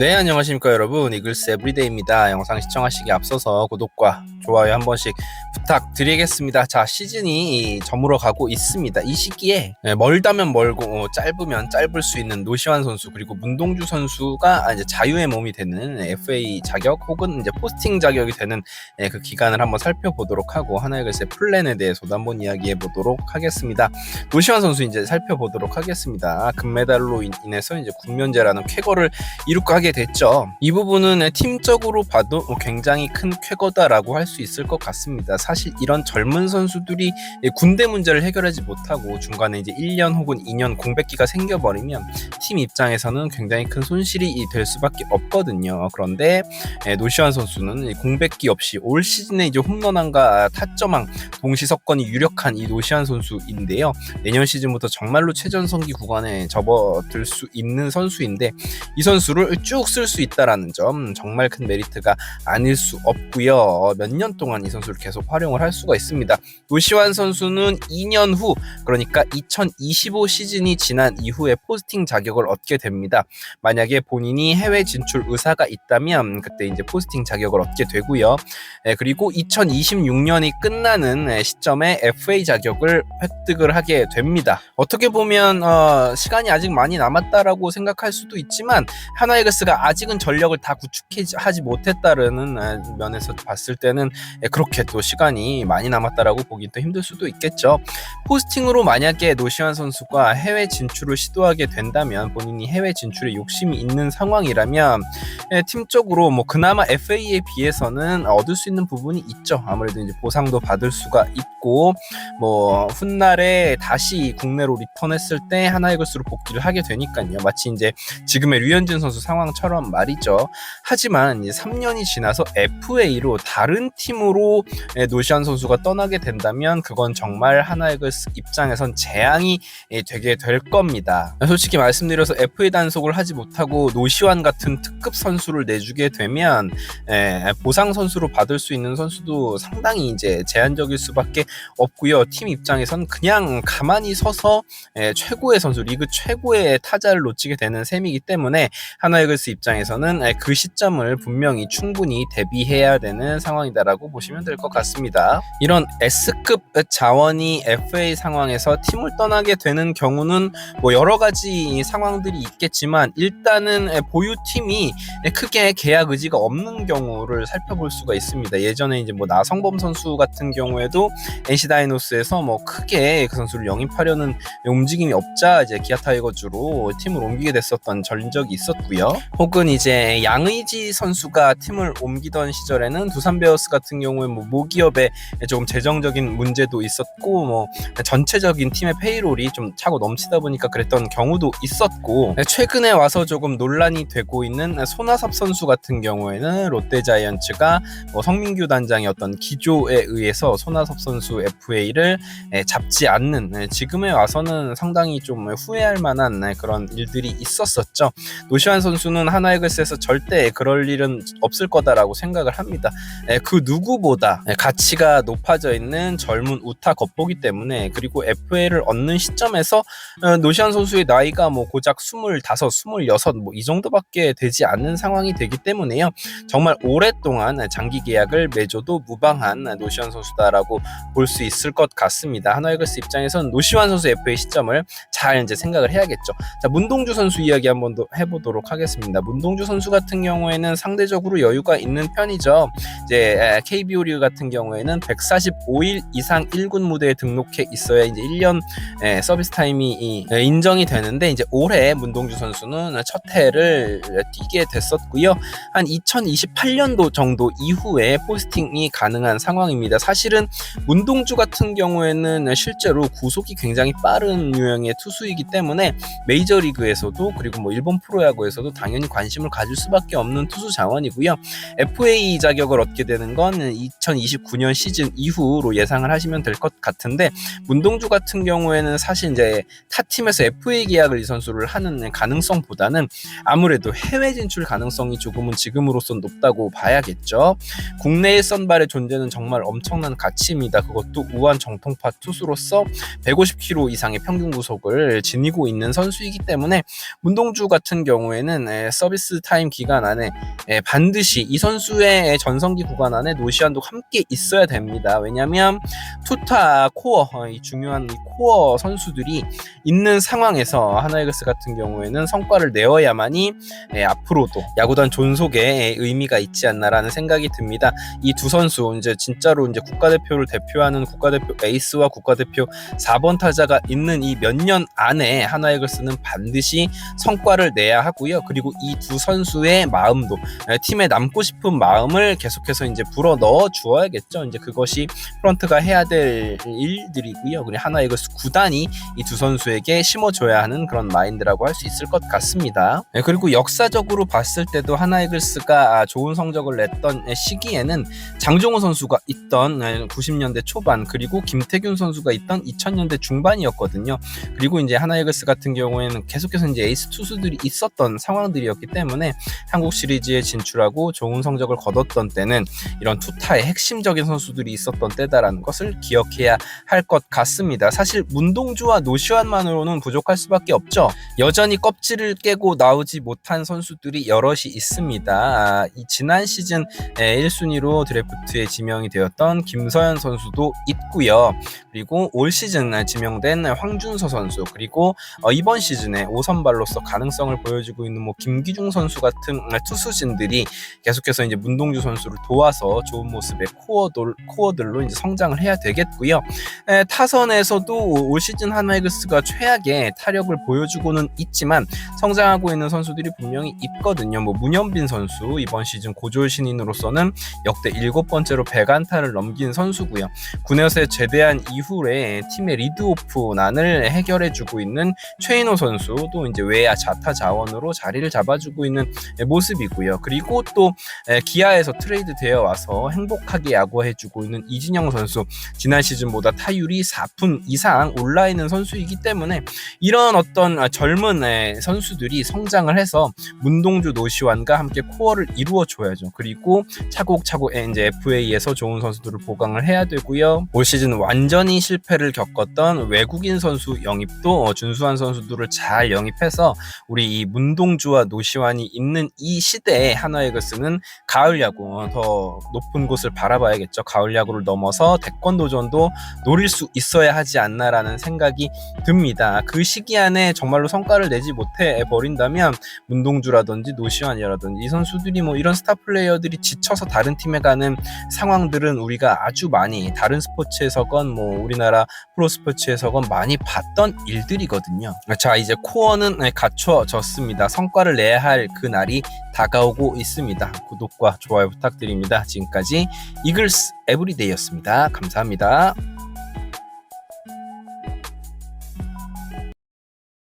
네 안녕하십니까 여러분. 이글스 에브리데이입니다. 영상 시청하시기 앞서서 구독과 좋아요 한 번씩 부탁드리겠습니다. 자 시즌이 저물어 가고 있습니다. 이 시기에 네, 멀다면 멀고 어, 짧으면 짧을 수 있는 노시환 선수 그리고 문동주 선수가 아, 이제 자유의 몸이 되는 FA 자격 혹은 이제 포스팅 자격이 되는 예, 그 기간을 한번 살펴보도록 하고 하나의 글쎄 플랜에 대해서도 한번 이야기해 보도록 하겠습니다. 노시환 선수 이제 살펴보도록 하겠습니다. 금메달로 인- 인해서 이제 국면제라는 쾌거를 이룩 하게 됐죠. 이 부분은 팀적으로 봐도 굉장히 큰 쾌거다라고 할 수 있을 것 같습니다. 사실 이런 젊은 선수들이 군대 문제를 해결하지 못하고 중간에 이제 1년 혹은 2년 공백기가 생겨버리면 팀 입장에서는 굉장히 큰 손실이 될 수밖에 없거든요. 그런데 예, 노시환 선수는 이 공백기 없이 올 시즌에 이제 홈런왕과 타점왕 동시 석권이 유력한 이 노시환 선수인데요. 내년 시즌부터 정말로 최전성기 구간에 접어들 수 있는 선수인데 이 선수를 쭉 쓸 수 있다라는 점 정말 큰 메리트가 아닐 수 없고요. 몇 년 동안 이 선수를 계속 활용을 할 수가 있습니다. 노시환 선수는 2년 후 그러니까 2025 시즌이 지난 이후에 포스팅 자격을 얻게 됩니다. 만약에 본인이 해외 진출 의사가 있다면 그때 이제 포스팅 자격을 얻게 되고요. 예, 그리고 2026년이 끝나는 예, 시점에 FA 자격을 획득을 하게 됩니다. 어떻게 보면 어, 시간이 아직 많이 남았다라고 생각할 수도 있지만 하나이 글스가 아직은 전력을 다 구축하지 못했다는 에, 면에서 봤을 때는 에, 그렇게 또 시간이 많이 남았다라고 또 힘들 수도 있겠죠. 포스팅으로 만약에 노시환 선수가 해외 진출을 시도하게 된다면 본인이 해외 진출에 욕심이 있는 상황이라면 에, 팀적으로 뭐 그나마 FA에 비해서는 얻을 수 있는 부분이 있죠. 아무래도 이제 보상도 받을 수가 있고 뭐 훗날에 다시 국내로 리턴했을 때 하나이글스로 복귀를 하게 되니까요. 마치 이제 지금의 류현진 선수 상황 처럼 말이죠. 하지만 이제 3년이 지나서 FA로 다른 팀으로 예, 노시안 선수가 떠나게 된다면 그건 정말 하나이글스 입장에선 재앙이 예, 되게 될 겁니다. 솔직히 말씀드려서 FA 단속을 하지 못하고 노시환 같은 특급 선수를 내주게 되면 예, 보상 선수로 받을 수 있는 선수도 상당히 이제 제한적일 수밖에 없고요. 팀 입장에선 그냥 가만히 서서 예, 최고의 선수, 리그 최고의 타자를 놓치게 되는 셈이기 때문에 하나 이글스 입장에서는 예, 그 시점을 분명히 충분히 대비해야 되는 상황이다라고 보시면 될 것 같습니다. 이런 S급 자원이 FA 상황에서 팀을 떠나게 되는 경우는 뭐 여러 가지 상황들이 있겠지만 일단은 예, 보유 팀이 크게 계약 의지가 없는 경우를 살펴볼 수가 있습니다. 예전에 이제 뭐 나성범 선수 같은 경우에도 NC 다이노스에서 뭐 크게 그 선수를 영입하려는 움직임이 없자 이제 기아 타이거즈로 팀을 옮기게 됐었던 전적이 있었고요. 혹은 이제 양의지 선수가 팀을 옮기던 시절에는 두산 베어스 같은 경우에 뭐 모기업에 조금 재정적인 문제도 있었고 뭐 전체적인 팀의 페이롤이 좀 차고 넘치다 보니까 그랬던 경우도 있었고 최근에 와서 조금 논란이 되고 있는 손아섭 선수 같은 경우에는 롯데자이언츠가 뭐 성민규 어떤 기조에 의해서 손아섭 선수 FA를 잡지 않는 예, 지금에 와서는 상당히 좀 후회할 만한 예, 그런 일들이 있었었죠. 노시환 선수는 하나이글스에서 절대 그럴 일은 없을 거다라고 생각을 합니다. 예, 그 누구보다 예, 가치가 높아져 있는 젊은 우타 겉보기 때문에 그리고 FA를 얻는 시점에서 어, 노시환 선수의 나이가 뭐 고작 25, 26, 뭐 이 정도밖에 되지 않는 상황이 되기 때문에요. 정말 오랫동안 장기 계약을 맺어도 무방한 노시환 선수다라고 볼 수 있을 것 같습니다. 하나이글스 입장에서는 노시환 선수 FA 시점을 잘 이제 생각을 해야겠죠. 자, 문동주 선수 이야기 한번 더 해보도록 하겠습니다. 문동주 선수 같은 경우에는 상대적으로 여유가 있는 편이죠. 이제 KBO 리그 같은 경우에는 145일 이상 1군 무대에 등록해 있어야 이제 1년 에, 서비스 타임이 인정이 되는데 이제 올해 문동주 선수는 첫 해를 뛰게 됐었고요. 한 2028년도 정도 이후에 포스팅이 가능한 상황입니다. 사실은 문동주 같은 경우에는 실제로 구속이 굉장히 빠른 유형의 투수이기 때문에 메이저리그에서도 그리고 뭐 일본 프로야구에서도 당연히 관심을 가질 수밖에 없는 투수 자원이고요. FA 자격을 얻게 되는 건 2029년 시즌 이후로 예상을 하시면 될 것 같은데 문동주 같은 경우에는 사실 이제 타 팀에서 FA 계약을 이 선수를 하는 가능성보다는 아무래도 해외 진출 가능성이 조금은 지금으로선 높다고 봐야겠죠. 국내의 선발의 존재는 정말 엄청난 가치입니다. 그것도 우한 정통파 투수로서 150km 이상의 평균 구속을 지니고 있는 선수이기 때문에 문동주 같은 경우에는 에, 서비스 타임 기간 안에 에, 반드시 이 선수의 전성기 구간 안에 노시안도 함께 있어야 됩니다. 왜냐하면 투타 코어 어, 이 중요한 이 코어 선수들이 있는 상황에서 하나이글스 같은 경우에는 성과를 내어야만이 에, 앞으로도 야구단 존속에 의미가 있지 않나라는 생각이 듭니다. 이 두 선수 이제 진짜로 이제 국가대표를 대표하는 국가대표 에이스와 국가대표 4번 타자가 있는 이 몇 년 안에 하나이글스는 반드시 성과를 내야 하고요. 그리고 이 두 선수의 마음도 에, 팀에 남고 싶은 마음을 계속해서 이제 불어 넣어 주어야겠죠. 이제 그것이 프런트가 해야 될 일들이고요. 그리고 하나이글스 구단이 이 두 선수에게 심어줘야 하는 그런 마인드라고 할 수 있을 것 같습니다. 네, 그리고 역사적으로 봤을 때도 하나이글스가 좋은 성적을 냈던 시기에는 장종호 선수가 있던 90년대 초반 그리고 김태균 선수가 있던 2000년대 중반이었거든요. 그리고 이제 하나이글스 같은 경우에는 계속해서 이제 에이스 투수들이 있었던 상황들이 었기 때문에 한국 시리즈에 진출하고 좋은 성적을 거뒀던 때는 이런 투타의 핵심적인 선수들이 있었던 때다라는 것을 기억해야 할 것 같습니다. 사실 문동주와 노시환만으로는 부족할 수밖에 없죠. 여전히 껍질을 깨고 나오지 못한 선수들이 여럿이 있습니다. 아, 이 지난 시즌 1순위로 드래프트에 지명이 되었던 김서현 선수도 있고요. 그리고 올 시즌 지명된 황준서 선수 그리고 어, 이번 시즌에 5선발로서 가능성을 보여주고 있는 뭐 김 기중 선수 같은 투수진들이 계속해서 이제 문동주 선수를 도와서 좋은 모습의 코어들, 코어들로 이제 성장을 해야 되겠고요. 에, 타선에서도 올 시즌 하나이글스가 최악의 타력을 보여주고는 있지만 성장하고 있는 선수들이 분명히 있거든요. 뭐 문현빈 선수 이번 시즌 고졸 신인으로서는 역대 일곱 번째로 100안타를 넘긴 선수고요. 군에서 제대한 이후에 팀의 리드오프 난을 해결해주고 있는 최인호 선수 도 이제 외야 자타 자원으로 자리를 잡 아주고 있는 모습이고요. 그리고 또 기아에서 트레이드 되어 와서 행복하게 야구해주고 있는 이진영 선수 지난 시즌보다 타율이 4푼 이상 올라 있는 선수이기 때문에 이런 어떤 젊은 선수들이 성장을 해서 문동주 노시환과 함께 코어를 이루어 줘야죠. 그리고 차곡차곡 이제 FA에서 좋은 선수들을 보강을 해야 되고요. 올 시즌 완전히 실패를 겪었던 외국인 선수 영입도 준수한 선수들을 잘 영입해서 우리 이 문동주와 노시환이 있는 이 시대에 하나이글스는 가을 야구 더 높은 곳을 바라봐야겠죠. 가을 야구를 넘어서 대권 도전도 노릴 수 있어야 하지 않나라는 생각이 듭니다. 그 시기 안에 정말로 성과를 내지 못해 버린다면 문동주라든지 노시환이라든지 이 선수들이 뭐 이런 스타 플레이어들이 지쳐서 다른 팀에 가는 상황들은 우리가 아주 많이 다른 스포츠에서건 뭐 우리나라 프로 스포츠에서건 많이 봤던 일들이거든요. 자 이제 코어는 갖춰졌습니다. 성과를 내야 할 그 날이 다가오고 있습니다. 구독과 좋아요 부탁드립니다. 지금까지 이글스 에브리데이였습니다. 감사합니다.